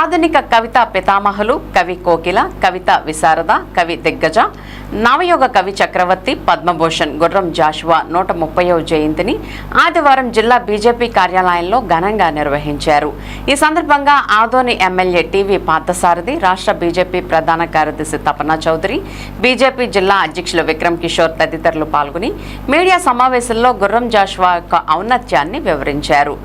ఆధునిక కవితా పితామహులు కవి కోకిల కవిత విశారద కవి దిగ్గజ నవయుగ కవి చక్రవర్తి పద్మభూషణ్ గుర్రం జాషువా నూట ముప్పైవ జయంతిని ఆదివారం జిల్లా బీజేపీ కార్యాలయంలో ఘనంగా నిర్వహించారు. ఈ సందర్భంగా ఆదోని ఎమ్మెల్యే టీవీ పార్థసారథి రాష్ట్ర బీజేపీ ప్రధాన కార్యదర్శి తపనా చౌదరి బీజేపీ జిల్లా అధ్యక్షులు విక్రమ్ కిషోర్ తదితరులు పాల్గొని మీడియా సమావేశంలో గుర్రం జాషువా యొక్క ఔన్నత్యాన్ని వివరించారు.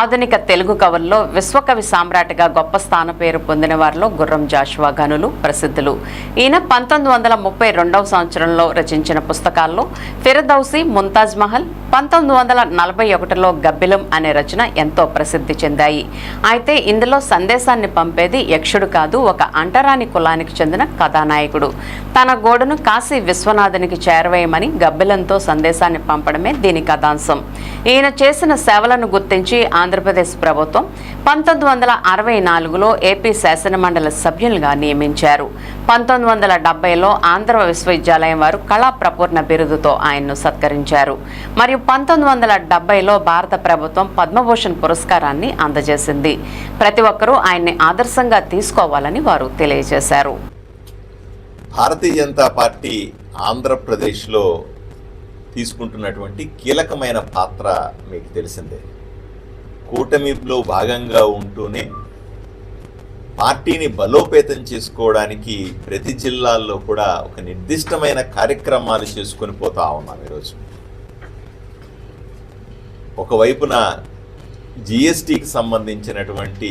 ఆధునిక తెలుగు కవుల్లో విశ్వకవి సామ్రాట్గా గొప్ప స్థానం పేరు పొందిన వారిలో గుర్రం జాషువా గనులు ప్రసిద్ధులు. ఈయన పంతొమ్మిది వందల ముప్పై రెండవ సంవత్సరంలో రచించిన పుస్తకాల్లో ఫిరదౌసి ముంతాజ్ మహల్ పంతొమ్మిది వందల నలభై ఒకటిలో గబ్బిలం అనే రచన ఎంతో ప్రసిద్ధి చెందాయి. అయితే ఇందులో సందేశాన్ని పంపేది యక్షుడు కాదు ఒక అంటరాని కులానికి చెందిన కథానాయకుడు. తన గోడును కాశీ విశ్వనాథునికి చేరవేయమని గబ్బిలంతో సందేశాన్ని పంపడమే దీని కథాంశం. ఈయన చేసిన సేవలను గుర్తించి ఆంధ్రప్రదేశ్ ప్రభుత్వం పంతొమ్మిది వందల అరవై నాలుగులో ఏపీ శాసనమండలి సభ్యులుగా నియమించారు. పంతొమ్మిది వందల డెబ్బైలో ఆంధ్ర విశ్వవిద్యాలయం వారు కళా ప్రపూర్ణ బిరుదుతో ఆయన్ను సత్కరించారు. మరియు పంతొమ్మిది వందల డెబ్బైలో భారత ప్రభుత్వం పద్మభూషణ్ పురస్కారాన్ని అందజేసింది. ప్రతి ఒక్కరూ ఆయన్ని ఆదర్శంగా తీసుకోవాలని వారు తెలియజేశారు. భారతీయ జనతా పార్టీ ఆంధ్రప్రదేశ్లో తీసుకుంటున్నటువంటి కీలకమైన పాత్ర మీకు తెలిసిందే. కూటమిలో భాగంగా ఉంటూనే పార్టీని బలోపేతం చేసుకోవడానికి ప్రతి జిల్లాల్లో కూడా ఒక నిర్దిష్టమైన కార్యక్రమాలు చేసుకొని పోతా ఉన్నాం ఈరోజు. ఒకవైపున జిఎస్టికి సంబంధించినటువంటి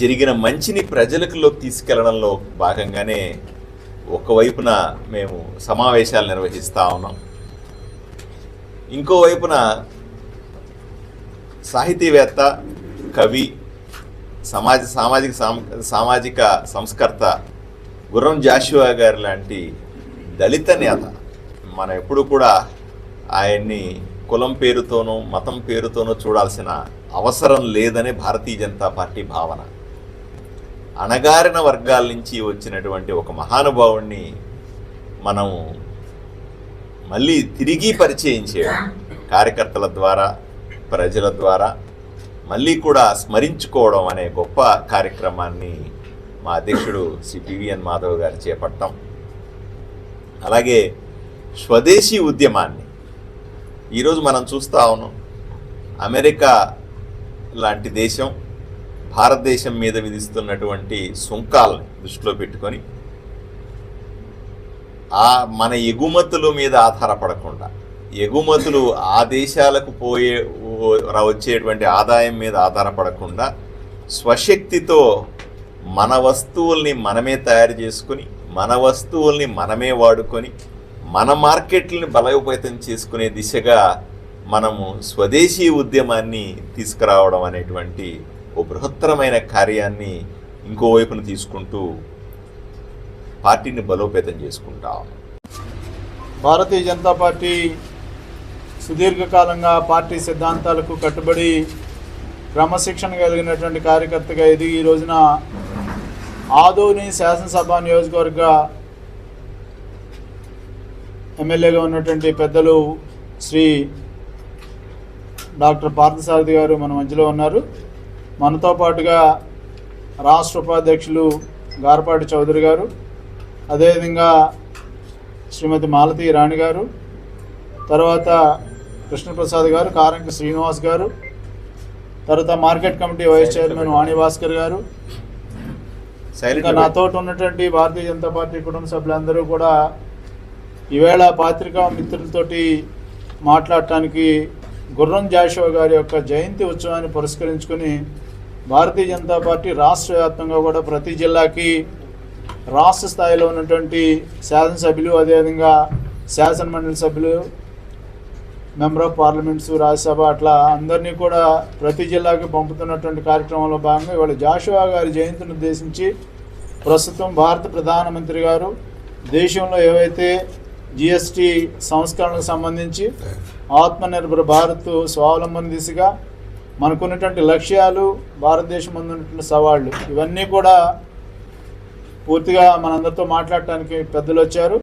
జరిగిన మంచిని ప్రజలకులోకి తీసుకెళ్ళడంలో భాగంగానే ఒకవైపున మేము సమావేశాలు నిర్వహిస్తూ ఉన్నాం. ఇంకోవైపున సాహితీవేత్త కవి సమాజ సామాజిక సామాజిక సంస్కర్త గుర్రం జాషువా గారు లాంటి దళిత నేత మనం ఎప్పుడు కూడా ఆయన్ని కులం పేరుతోనూ మతం పేరుతోనూ చూడాల్సిన అవసరం లేదని భారతీయ జనతా పార్టీ భావన. అణగారిన వర్గాల నుంచి వచ్చినటువంటి ఒక మహానుభావుణ్ణి మనం మళ్ళీ తిరిగి పరిచయం చేయడం కార్యకర్తల ద్వారా ప్రజల ద్వారా మళ్ళీ కూడా స్మరించుకోవడం అనే గొప్ప కార్యక్రమాన్ని మా అధ్యక్షుడు శ్రీ పివిఎన్ మాధవ్ గారు చేపట్టాం. అలాగే స్వదేశీ ఉద్యమాన్ని ఈరోజు మనం చూస్తా ఉన్నాం. అమెరికా లాంటి దేశం భారతదేశం మీద విధిస్తున్నటువంటి సుంకాలను దృష్టిలో పెట్టుకొని ఆ మన ఎగుమతుల మీద ఆధారపడకుండా ఎగుమతులు ఆ దేశాలకు పోయే వచ్చేటువంటి ఆదాయం మీద ఆధారపడకుండా స్వశక్తితో మన వస్తువుల్ని మనమే తయారు చేసుకుని మన వస్తువుల్ని మనమే వాడుకొని మన మార్కెట్లని బలోపేతం చేసుకునే దిశగా మనము స్వదేశీ ఉద్యమాన్ని తీసుకురావడం అనేటువంటి ఓ బృహత్తరమైన కార్యాన్ని ఇంకోవైపున తీసుకుంటూ పార్టీని బలోపేతం చేసుకుంటాం. భారతీయ జనతా పార్టీ సుదీర్ఘకాలంగా పార్టీ సిద్ధాంతాలకు కట్టుబడి క్రమశిక్షణ కలిగినటువంటి కార్యకర్తగా ఎదిగి ఈ రోజున ఆదోని శాసనసభ నియోజకవర్గ ఎమ్మెల్యేగా ఉన్నటువంటి పెద్దలు శ్రీ డాక్టర్ పార్థసారథి గారు మన మధ్యలో ఉన్నారు. మనతో పాటుగా రాష్ట్ర ఉపాధ్యక్షులు గారపాటి చౌదరి గారు అదేవిధంగా శ్రీమతి మాలతి రాణి గారు తర్వాత కృష్ణప్రసాద్ గారు కారంకి శ్రీనివాస్ గారు తర్వాత market committee vice chairman Vani Bhaskar గారు. ఇంకా నాతో ఉన్నటువంటి భారతీయ జనతా పార్టీ కుటుంబ సభ్యులందరూ కూడా ఈవేళ పాత్రికా మిత్రులతోటి మాట్లాడటానికి గుర్రం జాషువా గారి యొక్క జయంతి ఉత్సవాన్ని పురస్కరించుకొని భారతీయ జనతా పార్టీ రాష్ట్ర వ్యాప్తంగా కూడా ప్రతి జిల్లాకి రాష్ట్ర స్థాయిలో ఉన్నటువంటి శాసనసభ్యులు అదేవిధంగా శాసన మండలి సభ్యులు మెంబర్ ఆఫ్ పార్లమెంట్స్ రాజ్యసభ అట్లా అందరినీ కూడా ప్రతి జిల్లాకి పంపుతున్నటువంటి కార్యక్రమంలో భాగంగా ఇవాళ జాషువా గారి జయంతిని ఉద్దేశించి ప్రస్తుతం భారత ప్రధానమంత్రి గారు దేశంలో ఏవైతే జిఎస్టి సంస్కరణలకు సంబంధించి ఆత్మనిర్భర భారత్ స్వావలంబన దిశగా మనకున్నటువంటి లక్ష్యాలు భారతదేశం ముందు ఉన్నటువంటి సవాళ్ళు ఇవన్నీ కూడా పూర్తిగా మనందరితో మాట్లాడటానికి పెద్దలు వచ్చారు.